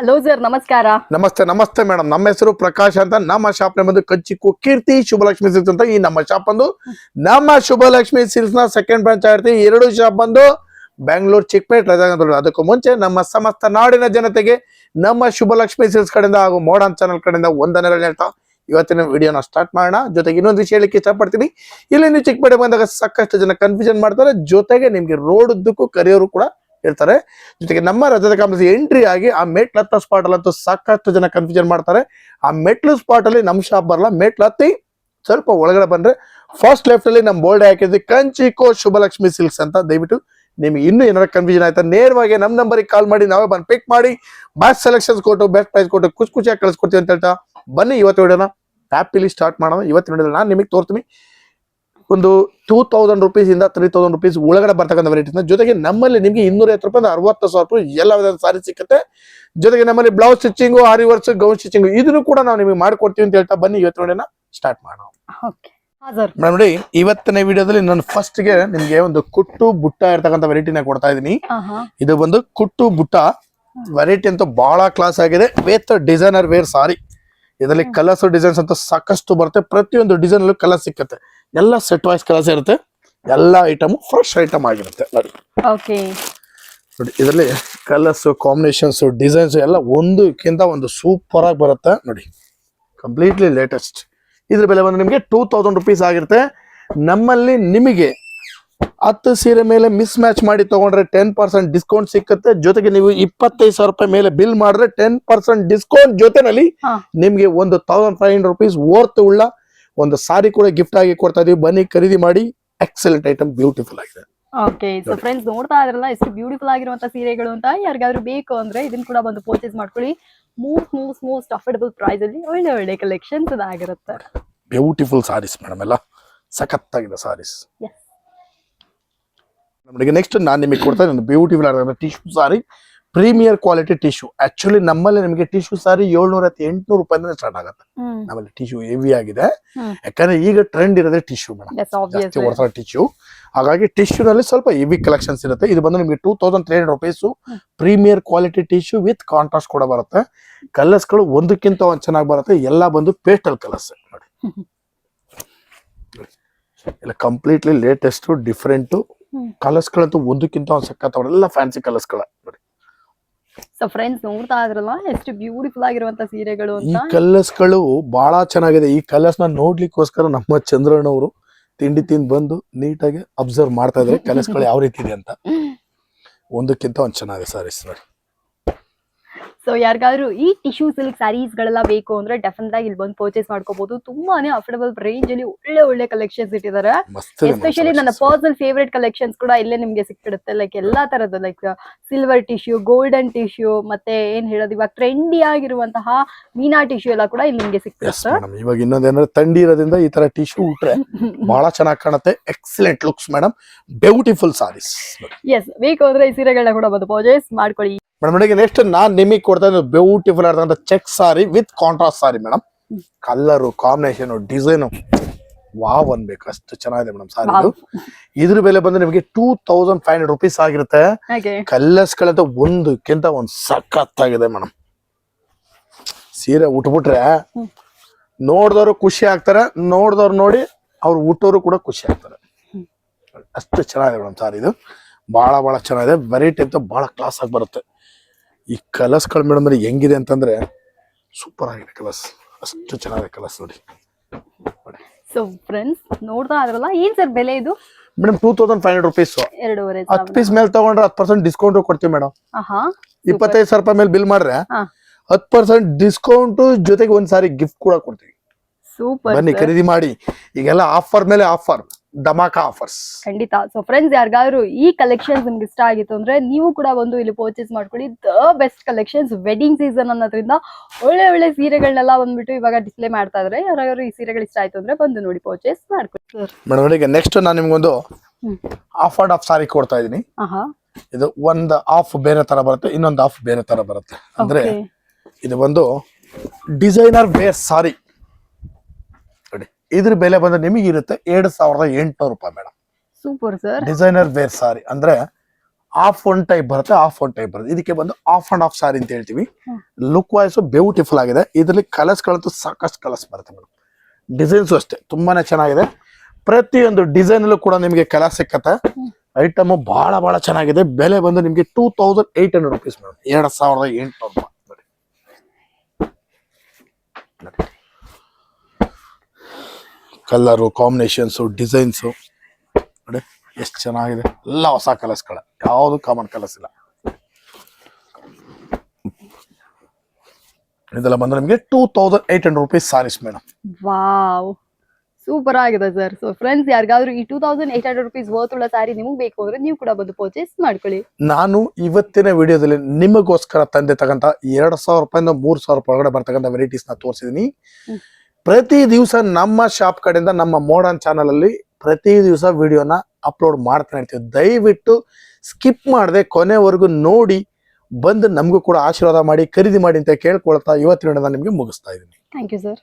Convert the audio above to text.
Hello sir ನಮಸ್ಕಾರ. ನಮಸ್ತೆ ನಮಸ್ತೆ ಮೇಡಮ್ ನಮ್ಮ ಹೆಸರು ಪ್ರಕಾಶ್ ಅಂತ. ನಮ್ಮ ಶಾಪ್ ಬಂದು ಕಚ್ಚಿಕ್ಕು, ಕೀರ್ತಿ, ಶುಭಲಕ್ಷ್ಮಿ ಸಿಲ್ಸ್ ಅಂತ ಈ ನಮ್ಮ ಶಾಪ್ ಬಂದು. ನಮ್ಮ ಶುಭಲಕ್ಷ್ಮಿ ಸಿಲ್ಸ್ನ ಸೆಕೆಂಡ್ ಬ್ರಾಂಚ್ ಆಗಿರ್ತೀವಿ. ಎರಡು ಶಾಪ್ ಬಂದು ಬೆಂಗಳೂರು ಚಿಕ್ಕಪೇಟ್ ರಜಾಗಂತಗಳು ಅದಕ್ಕೂ ಮುಂಚೆ ನಮ್ಮ ಸಮಸ್ತ ನಾಡಿನ ಜನತೆಗೆ ನಮ್ಮ ಶುಭಲಕ್ಷ್ಮಿ ಸಿಲ್ಸ್ ಕಡೆಯಿಂದ ಹಾಗೂ ಮೋಡನ್ ಚಾನಲ್ ಕಡೆಯಿಂದ ವಂದನೆಗಳನ್ನ ಹೇಳ್ತಾ ಇವತ್ತಿನ ವಿಡಿಯೋನ ಸ್ಟಾರ್ಟ್ ಮಾಡೋಣ. ಜೊತೆಗೆ ಇನ್ನೊಂದು ವಿಷಯ ಹೇಳಿಕ್ಕೆ ಇಷ್ಟಪಡ್ತೀನಿ. ಇಲ್ಲಿ ನೀವು ಚಿಕ್ಕಪೇಟೆ ಬಂದಾಗ ಸಾಕಷ್ಟು ಜನ ಕನ್ಫ್ಯೂಷನ್ ಮಾಡ್ತಾರೆ. ಜೊತೆಗೆ ನಿಮ್ಗೆ ರೋಡ್ ಉದ್ದಕ್ಕೂ ಕರೆಯೋರು ಕೂಡ ಇರ್ತಾರೆ ಜೊತೆಗೆ ನಮ್ಮ ರಜತ ಕಾಂಪ್ಲೆಕ್ಸ್ ಎಂಟ್ರಿ ಆಗಿ ಆ ಮೆಟ್ಲ ಹತ್ತ ಸ್ಪಾಟ್ ಅಲ್ಲಂತೂ ಸಾಕಷ್ಟು ಜನ ಕನ್ಫ್ಯೂಷನ್ ಮಾಡ್ತಾರೆ. ಆ ಮೆಟ್ಲು ಸ್ಪಾಟ್ ಅಲ್ಲಿ ನಮ್ ಶಾಪ್ ಬರಲ್ಲ ಮೆಟ್ಲು ಹತ್ತಿ ಸ್ವಲ್ಪ ಒಳಗಡೆ ಬಂದ್ರೆ ಫಸ್ಟ್ ಲೆಫ್ಟ್ ಅಲ್ಲಿ ನಮ್ಮ ಬೋರ್ಡ್ ಹಾಕಿದ್ವಿ ಕಂಚಿಕೋ ಶುಭಲಕ್ಷ್ಮಿ ಸಿಲ್ಕ್ಸ್ ಅಂತ. ದಯವಿಟ್ಟು ನಿಮ್ಗೆ ಇನ್ನೂ ಏನಾರ ಕನ್ಫ್ಯೂಷನ್ ಆಯ್ತಾ ನೇರವಾಗಿ ನಮ್ಮ ನಂಬರಿಗೆ ಕಾಲ್ ಮಾಡಿ, ನಾವೇ ಬಂದು ಪಿಕ್ ಮಾಡಿ ಬೆಸ್ಟ್ ಸೆಲೆಕ್ಷನ್ಸ್ ಕೊಟ್ಟು ಬೆಸ್ಟ್ ಪ್ರೈಸ್ ಕೊಟ್ಟು, ಖುಷಿ ಖುಷಿಯಾಗಿ ಕಳಿಸ್ಕೊಡ್ತೀವಿ ಅಂತ ಹೇಳ್ತಾ ಬನ್ನಿ ಇವತ್ತು ವಿಡಿಯೋನ. ಹ್ಯಾಪಿಲಿ ಸ್ಟಾರ್ಟ್ ಮಾಡೋಣ. ಇವತ್ತು ವಿಡಿಯೋದಲ್ಲಿ ನಾನು ನಿಮಗೆ ತೋರ್ತೀನಿ. ಒಂದು ಟೂ ತೌಸಂಡ್ ರುಪೀಸ್ ಇಂದ ತ್ರೀ ತೌಸಂಡ್ ರುಪೀಸ್ ಒಳಗಡೆ ಬರ್ತಕ್ಕಂಥ ವೆರೈಟೀಸ್ ಜೊತೆಗೆ ನಮ್ಮಲ್ಲಿ ನಿಮಗೆ ಇನ್ನೂರ ಐವತ್ತು ರೂಪಾಯಿ ಅರವತ್ತು ಸಾವಿರ ರೂಪಾಯಿ ಎಲ್ಲ ವಿಧದ ಸಾರಿ ಸಿಕ್ಕತ್ತೆ. ಜೊತೆಗೆ ನಮ್ಮಲ್ಲಿ blouse stitching aari works gown stitching ಇದನ್ನು ಕೂಡ ನಾವು ನಿಮಗೆ ಮಾಡ್ಕೊಡ್ತೀವಿ ಅಂತ ಹೇಳ್ತಾ ಬನ್ನಿ ಇವತ್ತು ಸ್ಟಾರ್ಟ್ ಮಾಡೋಣ. ಮೇಡಮ್ ನೋಡಿ ಇವತ್ತನೇ ವಿಡಿಯೋದಲ್ಲಿ ನಾನು ಫಸ್ಟ್ಗೆ ನಿಮ್ಗೆ ಒಂದು ಕುಟ್ಟು ಬುಟ್ಟ ಇರ್ತಕ್ಕಂಥ ವೆರೈಟಿನ ಕೊಡ್ತಾ ಇದೀನಿ ಇದು ಬಂದು ಕುಟ್ಟು ಬುಟ್ಟ. ವೆರೈಟಿ ಅಂತೂ ಬಹಳ ಕ್ಲಾಸ್ ಆಗಿದೆ. With designer wear sari. ಇದರಲ್ಲಿ ಕಲರ್ಸ್ ಡಿಸೈನ್ಸ್ ಅಂತ ಸಾಕಷ್ಟು ಬರುತ್ತೆ. ಪ್ರತಿಯೊಂದು ಡಿಸೈನ್ ಅಲ್ಲೂ ಕಲರ್ ಸಿಕ್ಕತ್ತೆ. ಎಲ್ಲ ಸೆಟ್ ವೈಸ್ ಕಲರ್ಸ್ ಇರುತ್ತೆ. ಎಲ್ಲ ಐಟಮು ಫ್ರೆಶ್ ಐಟಮ್ ಆಗಿರುತ್ತೆ. ನೋಡಿ. ಓಕೆ ನೋಡಿ ಇದರಲ್ಲಿ ಕಲರ್ಸ್ ಕಾಂಬಿನೇಷನ್ಸ್ ಡಿಸೈನ್ಸ್ ಎಲ್ಲ ಒಂದಕ್ಕಿಂತ ಒಂದು ಸೂಪರ್ ಆಗಿ ಬರುತ್ತೆ. ನೋಡಿ ಕಂಪ್ಲೀಟ್ಲಿ ಲೇಟೆಸ್ಟ್ ಇದ್ರ ಬೆಲೆ ಬಂದು ನಿಮಗೆ ಟೂ ತೌಸಂಡ್ ರುಪೀಸ್ ಆಗಿರುತ್ತೆ. ನಮ್ಮಲ್ಲಿ ನಿಮಗೆ ಹತ್ತು ಸೀರೆ ಮೇಲೆ ಮಿಸ್ ಮ್ಯಾಚ್ ಮಾಡಿ ತಗೊಂಡ್ರೆ ಟೆನ್ ಪರ್ಸೆಂಟ್ ಡಿಸ್ಕೌಂಟ್ ಸಿಕ್ಕುತ್ತೆ. ಜೊತೆಗೆ ನೀವು ಇಪ್ಪತ್ತೈದು ಸಾವಿರ ರೂಪಾಯಿ ಮೇಲೆ ಬಿಲ್ ಮಾಡಿದ್ರೆ ಟೆನ್ ಪರ್ಸೆಂಟ್ ಡಿಸ್ಕೌಂಟ್ ಜೊತೆನಲ್ಲಿ ನಿಮಗೆ ಒಂದು thousand five hundred rupees worth ಉಳ್ಳ ಒಂದು ಸಾರಿ ಕೂಡ ಗಿಫ್ಟ್ ಆಗಿ ಕೊಡ್ತಾ ಇದೀವಿ. ಬನ್ನಿ ಖರೀದಿ ಮಾಡಿ. ಎಕ್ಸಲೆಂಟ್ ಐಟಮ್ ಬ್ಯೂಟಿಫುಲ್ ಆಗಿದೆ. ಓಕೆ ಸೊ ಫ್ರೆಂಡ್ಸ್ ನೋಡ್ತಾ ಇದ್ರಲ್ಲ ಎಷ್ಟು ಬ್ಯೂಟಿಫುಲ್ ಆಗಿರುವಂತಹ ಸೀರೆಗಳು ಅಂತ. ಯಾರಿಗಾದ್ರೂ ಬೇಕು ಅಂದ್ರೆ ಇದನ್ನ ಕೂಡ ಬಂದು ಪರ್ಚೇಸ್ ಮಾಡ್ಕೊಳ್ಳಿ. ಮೋಸ್ಟ್ ಮೂಸ್ ಮೋಸ್ಟ್ ಅಫೋರ್ಡಬಲ್ ಪ್ರೈಸ್ ಅಲ್ಲಿ ಒಳ್ಳೆ ಒಳ್ಳೆ ಕಲೆಕ್ಷನ್ಸ್ ಆಗಿರುತ್ತೆ ಬ್ಯೂಟಿಫುಲ್ ಸಾರೀಸ್ ಮೇಡಮ್ ಎಲ್ಲ ಸಖತ್ತಾಗಿದೆ ಸಾರೀಸ್ ನಮ್ಗೆ ನೆಕ್ಸ್ಟ್ ನಾನು ನಿಮಗೆ ಕೊಡ್ತಾ ಒಂದು ಬ್ಯೂಟಿಫುಲ್ ಆಗಿರೋ tissue sari premier quality tissue. Actually ನಮ್ಮಲ್ಲಿ ನಿಮಗೆ ಟಿಶ್ಯೂ ಸಾರಿ ಏಳ್ನೂರ ಎಂಟ್ನೂರು ರೂಪಾಯಿಂದ ಸ್ಟಾರ್ಟ್ ಆಗುತ್ತೆ ನಮ್ಮಲ್ಲಿ ಟಿಶ್ಯೂ ಹೆವಿ ಆಗಿದೆ. ಯಾಕಂದ್ರೆ ಈಗ ಟ್ರೆಂಡ್ ಇರೋದೇ ಟಿಶ್ಯೂ ಮೇಡಮ್ ಟಿಶ್ಯೂ. ಹಾಗಾಗಿ ಟಿಶ್ಯೂ ನಲ್ಲಿ ಸ್ವಲ್ಪ ಹೆವಿ ಕಲೆಕ್ಷನ್ಸ್ ಇರುತ್ತೆ. ಇದು ಬಂದು ನಿಮಗೆ two thousand three hundred rupees premier quality tissue with contrast ಕೂಡ ಬರುತ್ತೆ. ಕಲರ್ಸ್ಗಳು ಒಂದಕ್ಕಿಂತ ಒಂದ್ ಚೆನ್ನಾಗಿ ಬರುತ್ತೆ. ಎಲ್ಲ ಬಂದು ಪೇಸ್ಟಲ್ ಕಲರ್ಸ್ ನೋಡಿ. ಎಲ್ಲ ಕಂಪ್ಲೀಟ್ಲಿ ಲೇಟೆಸ್ಟ್ ಡಿಫ್ರೆಂಟ್. ಕಲರ್ಸ್ ಗಳಂತೂ ಒಂದಕ್ಕಿಂತ ಒಂದು ಸಖತ್ ಎಲ್ಲ ಫ್ಯಾನ್ಸಿ ಕಲರ್ಸ್ಗಳ. ಸೊ ಫ್ರೆಂಡ್ಸ್ ನೋಡ್ತಾ ಇದ್ರಲ್ಲ ಎಷ್ಟು ಬ್ಯೂಟಿಫುಲ್ ಆಗಿರುವಂತ ಸೀರೆಗಳು ಈ ಅಂತ. ಕಲರ್ಸ್ಗಳು ಬಹಳ ಚೆನ್ನಾಗಿದೆ. ಈ ಕಲರ್ಸ್ನ ನೋಡ್ಲಿಕ್ಕೋಸ್ಕರ ನಮ್ಮ ಚಂದ್ರಣ್ಣವರು ತಿಂಡಿ ತಿಂದು ಬಂದು ನೀಟಾಗಿ ಅಬ್ಸರ್ವ್ ಮಾಡ್ತಾ ಇದ್ರೆ. ಕಲರ್ಸ್ಗಳು ಯಾವ ರೀತಿ ಇದೆ ಅಂತ. ಒಂದಕ್ಕಿಂತ ಒಂದ್ ಚೆನ್ನಾಗಿದೆ ಸಾರೀಸ್ ನೋಡಿ. ಸೊ ಯಾರಿಗಾದ್ರೂ ಈ ಟಿಶ್ಯೂ ಸಿಲ್ಕ್ ಸ್ಯಾರೀಸ್ ಗಳೆಲ್ಲ ಬೇಕು ಅಂದ್ರೆ ಡೆಫಿನೆಟ್ ಆಗಿ ಇಲ್ಲಿ ಬಂದು ಪರ್ಚೇಸ್ ಮಾಡ್ಕೋಬಹುದು ತುಂಬಾನೇ ಅಫೋರ್ಡಬಲ್ ರೇಂಜ್ ಅಲ್ಲಿ ಒಳ್ಳೆ ಒಳ್ಳೆ ಕಲೆಕ್ಷನ್ಸ್ ಇಟ್ಟಿದ್ದಾರೆ. ಎಸ್ಪೆಷಲಿ ನನ್ನ. ಪರ್ಸನಲ್ ಫೇವ್ರೆಟ್ ಕಲೆಕ್ಷನ್ಸ್ ಕೂಡ ಇಲ್ಲೇ ನಿಮ್ಗೆ ಸಿಕ್ಬಿಡುತ್ತೆ. ಲೈಕ್ ಎಲ್ಲಾ ತರದ್ದು like silver tissue golden tissue ಮತ್ತೆ ಏನ್ ಹೇಳೋದು ಇವಾಗ ಟ್ರೆಂಡಿ ಆಗಿರುವಂತಹ ಮೀನಾ ಟಿಶ್ಯೂ ಎಲ್ಲ ಕೂಡ ಇಲ್ಲಿ ನಿಮ್ಗೆ ಸಿಕ್ತಾರೆ ಸಿಕ್ಬಿಡುತ್ತೆ ಇವಾಗ ಇನ್ನೊಂದೇನಂದ್ರೆ ತಂಡಿ ಇರೋದ್ರಿಂದ ಈ ತರ ಟಿಶ್ಯೂ ಉಟ್ರೆ ಬಹಳ ಚೆನ್ನಾಗಿ ಕಾಣುತ್ತೆ. Excellent looks madam beautiful saris S ಬೇಕು ಅಂದ್ರೆ ಈ ಸೀರೆಗಳನ್ನ ಕೂಡ ಬಂದು ಪರ್ಚೇಸ್ ಮಾಡ್ಕೊಳ್ಳಿ. ಮೇಡಮ್ ನನಗೆ ನೆಕ್ಸ್ಟ್ ನಾನ್ ನಿಮಗೆ ಕೊಡ್ತಾ ಇದ್ದೀನಿ ಬ್ಯೂಟಿಫುಲ್ ಆಗಿರ್ತಕ್ಕಂಥ check sari with contrast sari madam colour combination design wow ಅನ್ಬೇಕು. ಅಷ್ಟು ಚೆನ್ನಾಗಿದೆ ಮೇಡಮ್ ಸಾರಿ ಇದು. ಇದ್ರ ಬೆಲೆ ಬಂದ್ರೆ ನಿಮಗೆ two thousand five hundred rupees ಆಗಿರುತ್ತೆ. ಕಲ್ಲರ್ಸ್ ಕಳೆದ ಗಳಂತ ಒಂದಕ್ಕಿಂತ ಒಂದ್ ಸಖತ್ತಾಗಿದೆ ಮೇಡಮ್ ಸೀರೆ ಉಟ್ಬಿಟ್ರೆ ನೋಡಿದವರು ಖುಷಿ ಆಗ್ತಾರೆ ನೋಡಿದವ್ರು ನೋಡಿ ಅವ್ರು ಊಟೋರು ಕೂಡ ಖುಷಿ ಆಗ್ತಾರೆ. ಅಷ್ಟು ಚೆನ್ನಾಗಿದೆ ಮೇಡಮ್ ಸಾರಿ ಇದು. ಬಹಳ ಬಹಳ ಚೆನ್ನಾಗಿದೆ. ವೆರೈಟಿ ಅಂತ ಬಹಳ ಕ್ಲಾಸ್ ಆಗಿ ಬರುತ್ತೆ. ಈ ಕಲರ್ಸ್ಗಳು ಮೇಡಮ್ ಹೆಂಗಿದೆ ಅಂತಂದ್ರೆ ಸೂಪರ್ ಆಗಿದೆ ಕಲರ್ಸ್ ಅಷ್ಟು ಚೆನ್ನಾಗಿದೆ ಕಲರ್ಸ್ ನೋಡಿ. ಸೊ ಫ್ರೆಂಡ್ಸ್ ನೋಡ್ತಾ ಇದ್ರಲ್ಲ ಏನ್ ಸರ್ ಬೆಲೆ ಇದು? Madam two thousand five hundred rupees ಎರಡೂವರೆ ಹತ್ತು ಪೀಸ್ ಮೇಲೆ ತಗೊಂಡ್ರೆ ಹತ್ತು ಪರ್ಸೆಂಟ್ ಡಿಸ್ಕೌಂಟ್ ಕೊಡ್ತೀವಿ ಮೇಡಮ್. ಇಪ್ಪತ್ತೈದು ಸಾವಿರ ರೂಪಾಯಿ ಮೇಲೆ ಬಿಲ್ ಮಾಡ್ರೆ. ಹತ್ತು ಪರ್ಸೆಂಟ್ ಡಿಸ್ಕೌಂಟ್ ಜೊತೆಗೆ ಒಂದ್ಸಾರಿ ಗಿಫ್ಟ್ ಕೂಡ ಕೊಡ್ತೀವಿ. ಸೂಪರ್ ಬನ್ನಿ ಖರೀದಿ ಮಾಡಿ. ಈಗೆಲ್ಲ ಆಫರ್ ಮೇಲೆ ಆಫರ್ ಧಮಾಕ ಆಫರ್ಸ್ ಖಂಡಿತ. ಸೊ ಫ್ರೆಂಡ್ಸ್ ಯಾರಿಗಾದ್ರು ಈ ಕಲೆಕ್ಷನ್ಸ್ ನಿಮ್ಗೆ ಇಷ್ಟ ಆಗಿತ್ತು ಅಂದ್ರೆ ನೀವು ಕೂಡ ಬಂದು ಇಲ್ಲಿ ಪರ್ಚೇಸ್ ಮಾಡ್ಕೊಳ್ಳಿ. The best collections wedding season ಅನ್ನೋದ್ರಿಂದ ಒಳ್ಳೆ ಒಳ್ಳೆ ಸೀರೆಗಳನ್ನೆಲ್ಲ ಬಂದ್ಬಿಟ್ಟು ಇವಾಗ ಡಿಸ್ಪ್ಲೇ ಮಾಡ್ತಾ ಇದ್ರೆ ಯಾರು ಈ ಸೀರೆಗಳು ಇಷ್ಟ ಆಯ್ತು ಅಂದ್ರೆ ಬಂದು ನೋಡಿ ಪರ್ಚೇಸ್ ಮಾಡ್ಕೊಳ್ಳಿ. ಮೇಡಮ್ ಈಗ ನೆಕ್ಸ್ಟ್ ನಾನು ನಿಮ್ಗೊಂದು ಒಂದು ಆಫರ್ಡ್ ಆಫ್ ಸಾರಿ ಕೊಡ್ತಾ ಇದೀನಿ ಇದು ಒಂದ್ ಆಫ್ ಬೇರೆ ತರ ಬರುತ್ತೆ ಇನ್ನೊಂದು ಆಫ್ ಬೇರೆ ತರ ಬರುತ್ತೆ. ಅಂದ್ರೆ ಇದು ಬಂದು ಡಿಸೈನರ್ ವೇರ್ ಸಾರಿ ಇದ್ರ ಬೆಲೆ ಬಂದ್ರೆ ನಿಮಗೆ ಇರುತ್ತೆ ಎರಡ್ ಸಾವಿರದ ಎಂಟುನೂರು ರೂಪಾಯಿ madam. Super sir designer wear sari ಅಂದ್ರೆ ಆಫ್ ಒನ್ ಟೈಪ್ ಬರುತ್ತೆ ಆಫ್ ಒನ್ ಟೈಪ್ ಬರುತ್ತೆ. ಇದಕ್ಕೆ ಬಂದು ಆಫ್ ಅಂಡ್ ಆಫ್ ಸಾರಿ ಅಂತ ಹೇಳ್ತೀವಿ. ಲುಕ್ ವೈಸ್ ಬ್ಯೂಟಿಫುಲ್ ಆಗಿದೆ. ಇದರಲ್ಲಿ ಕಲರ್ಸ್ ಗಳಂತೂ ಸಾಕಷ್ಟು ಕಲರ್ಸ್ ಬರುತ್ತೆ ಮೇಡಮ್. ಡಿಸೈನ್ಸು ಅಷ್ಟೇ ತುಂಬಾನೇ ಚೆನ್ನಾಗಿದೆ. ಪ್ರತಿಯೊಂದು ಡಿಸೈನಲ್ಲೂ ಕೂಡ ನಿಮಗೆ ಕಲರ್ ಸಿಕ್ಕತ್ತೆ. ಐಟಮ್ ಬಹಳ ಬಹಳ ಚೆನ್ನಾಗಿದೆ. ಬೆಲೆ ಬಂದು ನಿಮಗೆ two thousand eight hundred rupees madam. ಎರಡ್ ಸಾವಿರದ ಎಂಟುನೂರು ರೂಪಾಯಿ. ಕಲರು ಕಾಂಬಿನೇಷನ್ಸು ಡಿಸೈನ್ಸು ನೋಡಿ ಎಷ್ಟು ಚೆನ್ನಾಗಿದೆ. ಎಲ್ಲ ಹೊಸ ಕಲರ್ಸ್ಗಳ ಯಾವುದು ಕಾಮನ್ ಕಲರ್ಸ್ ಇಲ್ಲ. ಇದೆಲ್ಲ ಬಂದ್ರೆ ನಿಮಗೆ two thousand eight hundred rupees saris madam wow. Super ಆಗಿದೆ ಸರ್ ಸೊ ಫ್ರೆಂಡ್ಸ್ ಯಾರಿಗಾದ್ರೂ ಈ two thousand eight hundred rupees worth ಉಳ್ಳ ಸಾರಿ ನಿಮಗೆ ಬೇಕು ಅಂದ್ರೆ ನೀವು ಕೂಡ ಬಂದು ಪರ್ಚೇಸ್ ಮಾಡ್ಕೊಳ್ಳಿ. ನಾನು ಇವತ್ತಿನ ವಿಡಿಯೋದಲ್ಲಿ ನಿಮಗೋಸ್ಕರ ತಂದೆ ತಗಂತ ಎರಡ್ ಸಾವಿರ ರೂಪಾಯಿಂದ ಮೂರ್ ಸಾವಿರ ರೂಪಾಯಿ ಒಳಗಡೆ ಬರ್ತಕ್ಕಂಥ ವೆರೈಟೀಸ್ನ ತೋರಿಸಿದೀನಿ. ಪ್ರತಿ ದಿವಸ ನಮ್ಮ ಶಾಪ್ ಕಡೆಯಿಂದ ನಮ್ಮ ಮೋಡನ್ ಚಾನಲ್ ಅಲ್ಲಿ ಪ್ರತಿ ದಿವಸ ವಿಡಿಯೋನ ಅಪ್ಲೋಡ್ ಮಾಡ್ತಾನೆ ಇರ್ತೀವಿ. ದಯವಿಟ್ಟು ಸ್ಕಿಪ್ ಮಾಡದೆ ಕೊನೆವರೆಗೂ ನೋಡಿ, ಬಂದು ನಮಗೂ ಕೂಡ ಆಶೀರ್ವಾದ ಮಾಡಿ, ಖರೀದಿ ಮಾಡಿ ಅಂತ ಕೇಳ್ಕೊಳ್ತಾ ಇವತ್ತಿನ ನಿಮಗೆ ಮುಗಿಸ್ತಾ ಇದ್ದೀನಿ. Thank you sir